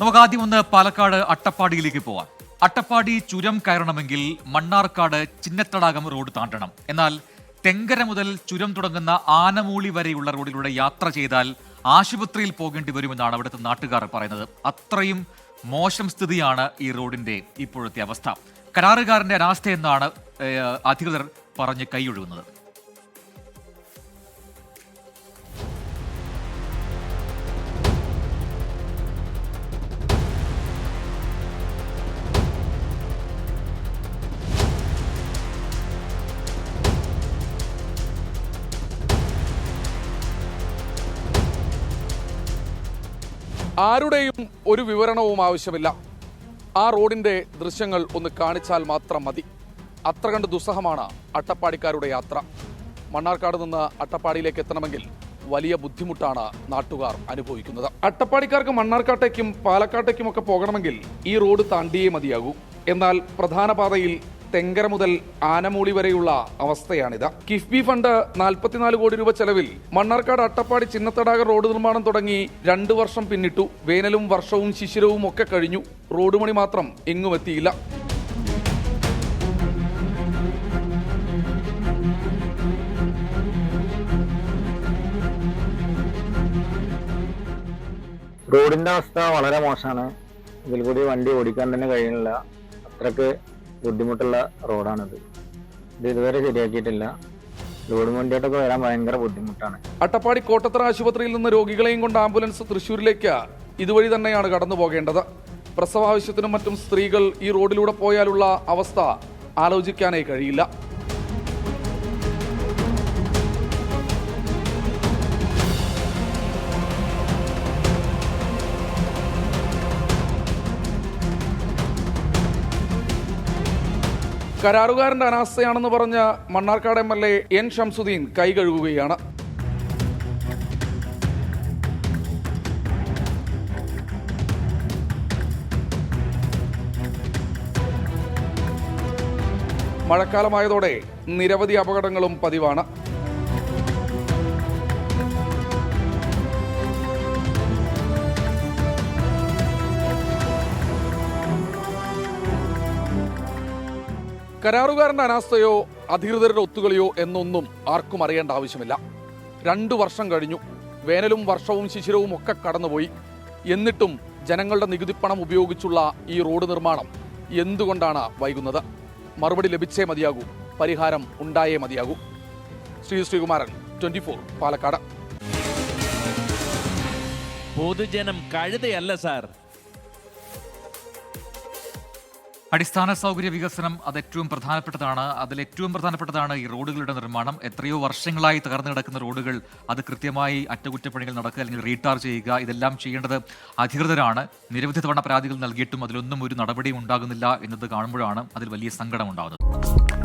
നമുക്ക് ആദ്യം ഒന്ന് പാലക്കാട് അട്ടപ്പാടിയിലേക്ക് പോവാം. അട്ടപ്പാടി ചുരം കയറണമെങ്കിൽ മണ്ണാർക്കാട് ചിന്നത്തടാകം റോഡ് താണ്ടണം. എന്നാൽ തെങ്കര മുതൽ ചുരം തുടങ്ങുന്ന ആനമൂളി വരെയുള്ള റോഡിലൂടെ യാത്ര ചെയ്താൽ ആശുപത്രിയിൽ പോകേണ്ടി വരുമെന്നാണ് അവിടുത്തെ നാട്ടുകാർ പറയുന്നത്. അത്രയും മോശം സ്ഥിതിയാണ് ഈ റോഡിന്റെ ഇപ്പോഴത്തെ അവസ്ഥ. കരാറുകാരന്റെ അനാസ്ഥയെന്നാണ് അധികൃതർ പറഞ്ഞ് കൈയൊഴുകുന്നത്. ആരുടെയും ഒരു വിവരണവും ആവശ്യമില്ല. ആ റോഡിന്റെ ദൃശ്യങ്ങൾ ഒന്ന് കാണിച്ചാൽ മാത്രം മതി. അത്ര കണ്ട് ദുസ്സഹമാണ് അട്ടപ്പാടിക്കാരുടെ യാത്ര. മണ്ണാർക്കാട് നിന്ന് അട്ടപ്പാടിയിലേക്ക് എത്തണമെങ്കിൽ വലിയ ബുദ്ധിമുട്ടാണ് നാട്ടുകാർ അനുഭവിക്കുന്നത്. അട്ടപ്പാടിക്കാർക്ക് മണ്ണാർക്കാട്ടേക്കും പാലക്കാട്ടേക്കും ഒക്കെ പോകണമെങ്കിൽ ഈ റോഡ് താണ്ടിയേ മതിയാകൂ. എന്നാൽ പ്രധാന പാതയിൽ തെങ്കര മുതൽ ആനമൂളി വരെയുള്ള അവസ്ഥയാണിത്. കിഫ്ബി ഫണ്ട് നാൽപ്പത്തിനാല് കോടി രൂപ ചെലവിൽ മണ്ണാർക്കാട് അട്ടപ്പാടി ചിന്നത്തടാക റോഡ് നിർമ്മാണം തുടങ്ങി രണ്ടു വർഷം പിന്നിട്ടു. വേനലും വർഷവും ശിശിരവും ഒക്കെ കഴിഞ്ഞു. റോഡ് പണി മാത്രം എങ്ങും എത്തിയില്ല. റോഡിന്റെ അവസ്ഥ വളരെ മോശമാണ്. ഇതിൽ കൂടി വണ്ടി ഓടിക്കാൻ തന്നെ കഴിയുന്നില്ല. അത്രയ്ക്ക് ബുദ്ധിമുട്ടുള്ള റോഡാണിത്. ഇത് ഇതുവരെ ശരിയാക്കിയിട്ടില്ല. ലോഡ് വണ്ടിയോട്ടൊക്കെ വരാൻ ഭയങ്കര ബുദ്ധിമുട്ടാണ്. അട്ടപ്പാടി കോട്ടത്തറ ആശുപത്രിയിൽ നിന്ന് രോഗികളെയും കൊണ്ട് ആംബുലൻസ് തൃശ്ശൂരിലേക്ക് ഇതുവഴി തന്നെയാണ് കടന്നു പോകേണ്ടത്. പ്രസവാവശ്യത്തിനും മറ്റും സ്ത്രീകൾ ഈ റോഡിലൂടെ പോയാലുള്ള അവസ്ഥ ആലോചിക്കാനേ കഴിയില്ല. കരാറുകാരന്റെ അനാസ്ഥയാണെന്ന് പറഞ്ഞ Mannarkkad M L A N Shamsuddin കൈ കഴുകുകയാണ്. മഴക്കാലമായതോടെ നിരവധി അപകടങ്ങളും പതിവാണ്. കരാറുകാരന്റെ അനാസ്ഥയോ അധികൃതരുടെ ഒത്തുകളിയോ എന്നൊന്നും ആർക്കും അറിയേണ്ട ആവശ്യമില്ല. രണ്ടു വർഷം കഴിഞ്ഞു. വേനലും വർഷവും ശിശിരവും ഒക്കെ കടന്നുപോയി. എന്നിട്ടും ജനങ്ങളുടെ നികുതിപ്പണം ഉപയോഗിച്ചുള്ള ഈ റോഡ് നിർമ്മാണം എന്തുകൊണ്ടാണ് വൈകുന്നത്? മറുപടി ലഭിച്ചേ മതിയാകൂ. പരിഹാരം ഉണ്ടായേ മതിയാകൂ. Shri Sreekumaran twenty four Palakkad. പൊതുജനം കഴുതയല്ല സാർ. അടിസ്ഥാന സൗകര്യ വികസനം അത് ഏറ്റവും പ്രധാനപ്പെട്ടതാണ്. അതിൽ ഏറ്റവും പ്രധാനപ്പെട്ടതാണ് ഈ റോഡുകളുടെ നിർമ്മാണം. എത്രയോ വർഷങ്ങളായി തകർന്നു കിടക്കുന്ന റോഡുകൾ അത് കൃത്യമായി അറ്റകുറ്റപ്പണികൾ നടക്കുക അല്ലെങ്കിൽ റീടാർ ചെയ്യുക ഇതെല്ലാം ചെയ്യേണ്ടത് അധികൃതരാണ്. നിരവധി തവണ പരാതികൾ നൽകിയിട്ടും അതിലൊന്നും ഒരു നടപടിയും ഉണ്ടാകുന്നില്ല എന്നത് കാണുമ്പോഴാണ് അതിൽ വലിയ സങ്കടം ഉണ്ടാകുന്നത്